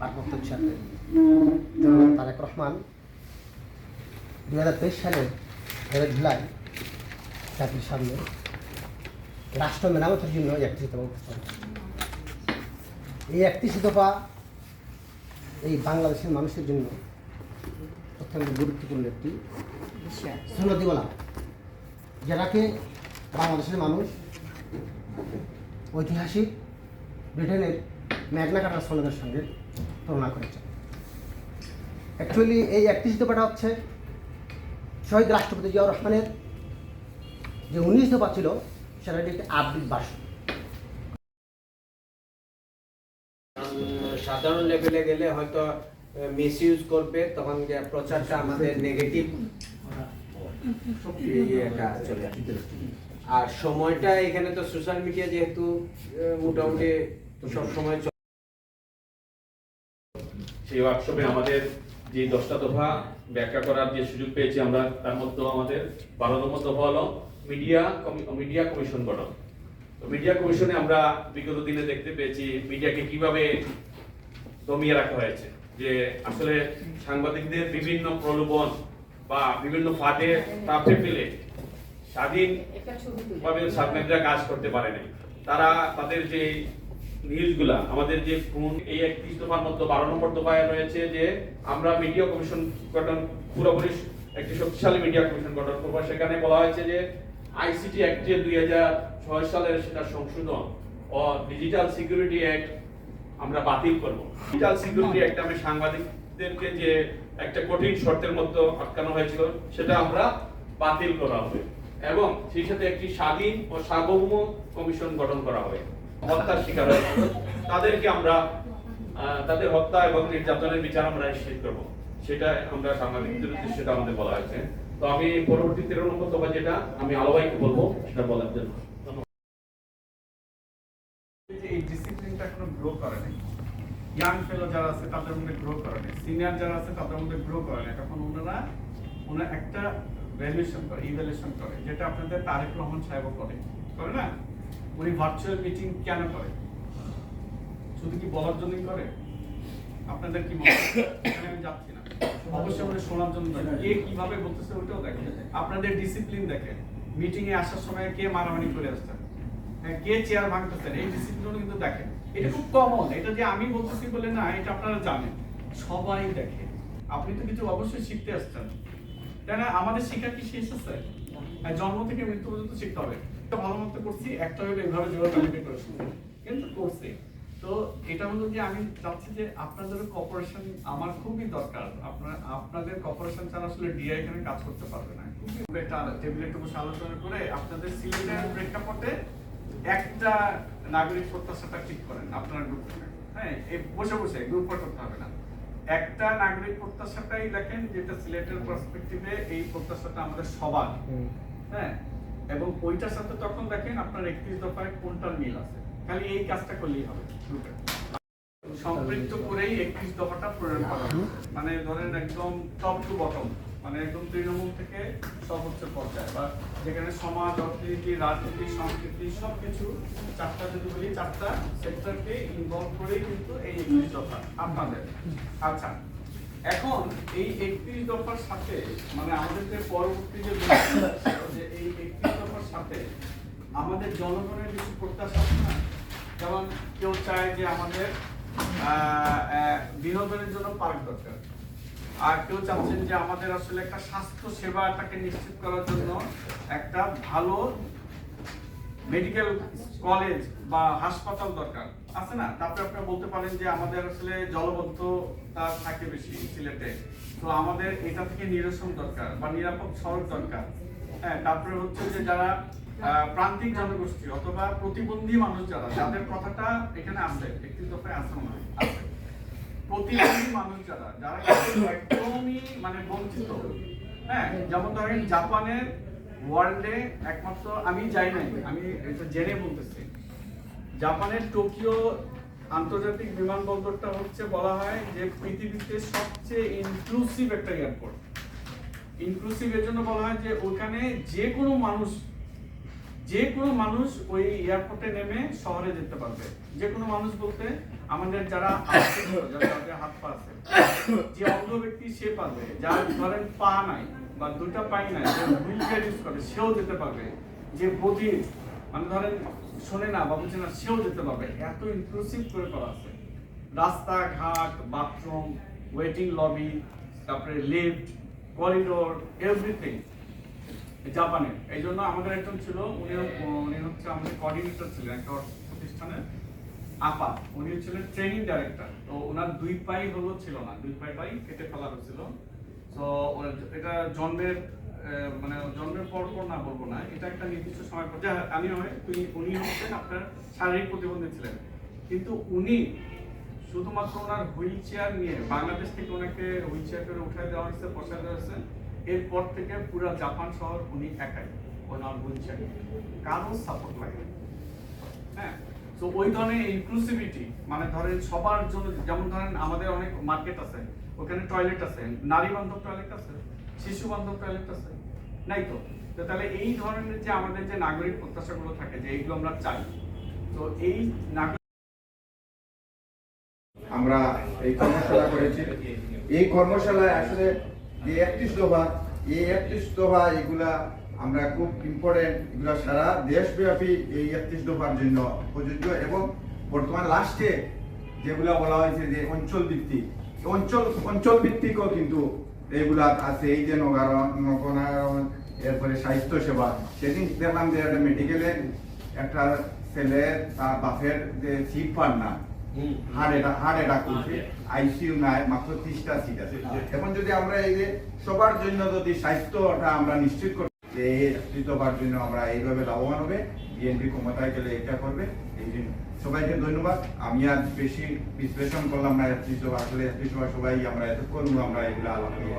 ভারপ্রাপ্ত চেয়ারম্যান তারেক রহমান দুই হাজার তেইশ সালের এর জুলাই জাতির সামনে রাষ্ট্র মেরামতের জন্য একত্রিত উপস্থাপন করেন। এই একত্রিশ দফা এই বাংলাদেশের মানুষের জন্য অত্যন্ত গুরুত্বপূর্ণ একটি বলা যেটাকে বাংলাদেশের মানুষ ঐতিহাসিক ব্রিটেনের ম্যাগনা কাটার সনদের সঙ্গে তুলনা করেছে। অ্যাকচুয়ালি এই একত্রিশ দফাটা হচ্ছে শহীদ রাষ্ট্রপতি জিয়াউর রহমানের যে উনিশ দফা ছিল, সেটা একটি আপডেট ভার্সন সাধারণ লেভেলে গেলে হয়তো মিসইউজ করবে, তখন প্রচারটা আমাদের নেগেটিভ আর সময়টা এখানে তো সোশ্যাল মিডিয়া যেহেতু মোটামুটি সব সময় সেই ওয়ার্কশপে আমাদের যে দশটা দফা ব্যাখ্যা করার যে সুযোগ পেয়েছি আমরা, তার মধ্যে আমাদের বারোতম দফা হলো মিডিয়া মিডিয়া কমিশন গঠন। মিডিয়া কমিশনে আমরা বিগত দিনে দেখতে পেয়েছি মিডিয়াকে কীভাবে দমিয়ে রাখা হয়েছে। যে আসলে সাংবাদিকদের বিভিন্ন প্রলোভন বা বিভিন্ন ফাঁদে তাপে ফেলে স্বাধীন ভাবে সাংবাদিকরা কাজ করতে পারে নাই তারা তাদের যে নিউজগুলা আমাদের যে এই একত্রিশ দফার মধ্যে বারো নম্বর দফায় রয়েছে যে আমরা মিডিয়া কমিশন গঠন, পুরোপুরি একটি শক্তিশালী মিডিয়া কমিশন গঠন করব। সেখানে বলা হয়েছে যে আইসিটি দুই হাজার ছয় সালের সেটা সংশোধন ও ডিজিটাল সিকিউরিটি অ্যাক্ট আমরা বাতিল করব। ডিজিটাল সিকিউরিটি অ্যাক্ট আমি সাংবাদিকদেরকে যে একটা কঠিন শর্তের মধ্যে আটকানো হয়েছিল, সেটা আমরা বাতিল করা হবে। এবং সেই সাথে একটি স্বাধীন ও সার্বভৌম কমিশন গঠন করা হবে। হত্যার শিকার হয়েছে। তাদেরকে আমরা তাদের হত্যা এবং নির্যাতনের বিচার আমরা নিশ্চিত করব। সেটা আমরা সাংবাদিকদের উদ্দেশ্যে আমাদের বলা হয়েছে। তো আমি পরবর্তী তেরো নম্বর দফা যেটা, আমি আলোবাইকে বলব, সেটা বলার জন্য। যেটা আপনাদের তারেক রহমান সাহেবও করে। করে না? উনি ভার্চুয়াল মিটিং কেন করে? শুধু কি বলার জন্যই করে? আপনাদের কি মনে আমি যাচ্ছি না। অবশ্যই আমাদের শোনার জন্য কে কীভাবে বলতেছে ওইটাও দেখেন। আপনাদের ডিসিপ্লিন দেখেন। মিটিং এ আসার সময় কে মারামারি করে আসছেন হ্যাঁ, কে চেয়ার ভাঙতেছেন এই ডিসিপ্লিন কিন্তু দেখেন। এটা খুব কমন এটা যে আমি বলতেছি বলে না এটা আপনারা জানেন। সবাই দেখে। আপনি তো কিছু অবশ্যই শিখতে আসছেন। তাই না? আমাদের শিক্ষা কি শেষ আছে হ্যাঁ, জন্ম থেকে মৃত্যু পর্যন্ত শিখতে হবে। একটা ভালো মতো করছি একটা হলো এইভাবে যেভাবে কমিটি করেছি কিন্তু করছি। তো এটা হলো যে আমি চাচ্ছি যে আপনাদের কপারেশন আমার খুবই দরকার। আপনার আপনাদের কপারেশন ছাড়া আসলে ডিআই এখানে কাজ করতে পারবে না। খুবই একটা টেবিলে একটু বসে আলোচনা করে আপনাদের সিলেটের প্রেক্ষাপটে একটা নাগরিক প্রত্যাশাটা ঠিক করেন আপনার গ্রুপ হ্যাঁ এই বসে বসে গ্রুপ করতে হবে না। একটা নাগরিক প্রত্যাশাটাই দেখেন যেটা সিলেটের পার্সপেক্টিভে এই প্রত্যাশাটা আমাদের সবার। হ্যাঁ এবং ওইটার সাথে তখন দেখেন আপনার একত্রিশ দফায় কোনটার মিল আছে। খালি এই কাজটা করলেই হবে। সম্পৃক্ত করেই একত্রিশ দফাটা প্রয়োগ করা। মানে ধরেন একদম টপ টু বটম মানে একদম তৃণমূল থেকে সর্বোচ্চ পর্যায়ে, বা যেখানে সমাজ, অর্থনীতি, রাজনীতি, সংস্কৃতি, সবকিছু চারটা যদি বলি, চারটা সেক্টরকে ইনভলভ করেই কিন্তু এই একত্রিশ দফা আপনাদের। আচ্ছা এখন এই একত্রিশ দফার সাথে মানে আমাদের যে পরবর্তী যে বিষয় যে এই একত্রিশ দফার সাথে আমাদের জনগণের কিছু প্রত্যাশা না? যেমন কেউ চায় যে আমাদের বিনোদনের জন্য পার্ক দরকার। আর কেউ চাচ্ছেন যে আমাদের আসলে একটা স্বাস্থ্য সেবাটাকে নিশ্চিত করার জন্য একটা ভালো মেডিকেল কলেজ বা হাসপাতাল দরকার। আছে না? তারপরে আপনারা বলতে পারেন যে আমাদের আসলে জলবদ্ধতা থাকে বেশি সিলেটে। তো আমাদের এটা থেকে নিরসন দরকার বা নিরাপদ সড়ক দরকার। হ্যাঁ তারপরে হচ্ছে যে যারা প্রান্তিক জনগোষ্ঠী অথবা প্রতিবন্ধী মানুষ যারা, যাদের কথাটা এখানে দফায় প্রতিবন্ধী মানুষ যারা যারা একদমই মানে বঞ্চিত। হ্যাঁ যেমন ধরেন জাপানের ওয়ার্ল্ডে একমাত্র, আমি যাই নাই, আমি জেনে বলতেছি। জাপানের টোকিও আন্তর্জাতিক বিমানবন্দরটা হচ্ছে বলা হয় যে পৃথিবীতে সবচেয়ে ইনক্লুসিভ একটা এয়ারপোর্ট ইনক্লুসিভ এর জন্য বলা হয় যে ওখানে যে কোনো মানুষ, যে কোনো মানুষ ওই এয়ারপোর্টে নেমে শহরে যেতে পারবে। যে কোনো মানুষ বলতে আমাদের যারা হাত পা আছে, যে অন্ধ ব্যক্তি সে পারবে, যার ধরেন পা নাই বা পাই নাই হুইল চেয়ার ইউজ করে সেও যেতে পারবে। যে বধির মানে ধরেন শোনে না বা বুঝে না, সেও যেতে পারবে। এত ইনক্লুসিভ করে করা আছে। রাস্তাঘাট বাথরুম ওয়েটিং লবি তারপরে লিফট করিডোর এভরিথিং জাপানে এই জন্য আমাদের একজন ছিল, উনি উনি হচ্ছে আমাদের কোঅর্ডিনেটর ছিলেন একটা প্রতিষ্ঠানের আপা। উনি ছিলেন ট্রেনিং ডাইরেক্টর তো ওনার দুই পাই হলো ছিল না, দুই পাই পাই কেটে ফেলা হয়েছিল। তো এটা জন্মের মানে জন্মের পর পর না বলব না, এটা একটা নির্দিষ্ট সময় পর। আমি হয়, তুই, উনি হচ্ছেন আপনার শারীরিক প্রতিবন্ধী ছিলেন। কিন্তু উনি শুধুমাত্র ওনার হুইল চেয়ার নিয়ে বাংলাদেশ থেকে ওনাকে হুইল চেয়ার করে দেওয়া হয়েছে হয়েছে এরপর থেকে জাপান শহর উনি একাই ওনার হুইল চেয়ার কারও সাপোর্ট লাগে হ্যাঁ তো ওই ধরনের ইনক্লুসিভিটি মানে ধরেন সবার জন্য, যেমন ধরেন আমাদের অনেক মার্কেট আছে, ওখানে টয়লেট আছে নারী বান্ধব টয়লেট আছে শিশু বান্ধব টয়লেট আছে, নাই তো? তো তাহলে এই ধরনের যে আমাদের যে নাগরিক প্রত্যাশাগুলো থাকে যে এইগুলো আমরা চাই, তো এই নাগরিক আমরা এই কর্মশালা করেছি। এই কর্মশালায় আসলে যে একত্রিশ দফা, এই একত্রিশ দফা এগুলা আমরা খুব ইম্পর্টেন্ট এগুলা সারা দেশব্যাপী এই একত্রিশ দফার জন্য প্রযোজ্য এবং বর্তমান লাস্টে যেগুলা বলা হয়েছে যে অঞ্চল ভিত্তিক অঞ্চল অঞ্চল ভিত্তিকও কিন্তু এগুলা আছে। এই যে নগনারণ, এরপরে স্বাস্থ্য সেবা সেদিন দেখলাম যে একটা মেডিকেলে একটা ছেলে তার বাপের যে সিট পান না। হার্ট অ্যাটাক হার্ট অ্যাটাক করছে আইসিইউ নাই মাত্র ত্রিশটা সিট আছে। এখন যদি আমরা এই যে সবার জন্য যদি স্বাস্থ্যটা আমরা নিশ্চিত করি যে এই তৃতীয়বার জন্য আমরা এইভাবে লাভবান হবে বিএনপি ক্ষমতায় গেলে এটা করবে এই জন্য। সবাইকে ধন্যবাদ। আমি আজ বেশি বিশ্লেষণ করলাম না তৃতীয়বার আসলে তৃতীয়বার সবাই আমরা এতক্ষণ আমরা এগুলো করব।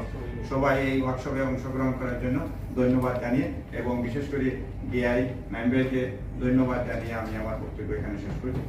সবাই এই ওয়ার্কশপে অংশগ্রহণ করার জন্য ধন্যবাদ জানিয়ে এবং বিশেষ করে ডিআই মেম্বারকে ধন্যবাদ জানিয়ে আমি আমার বক্তব্য এখানে শেষ করছি।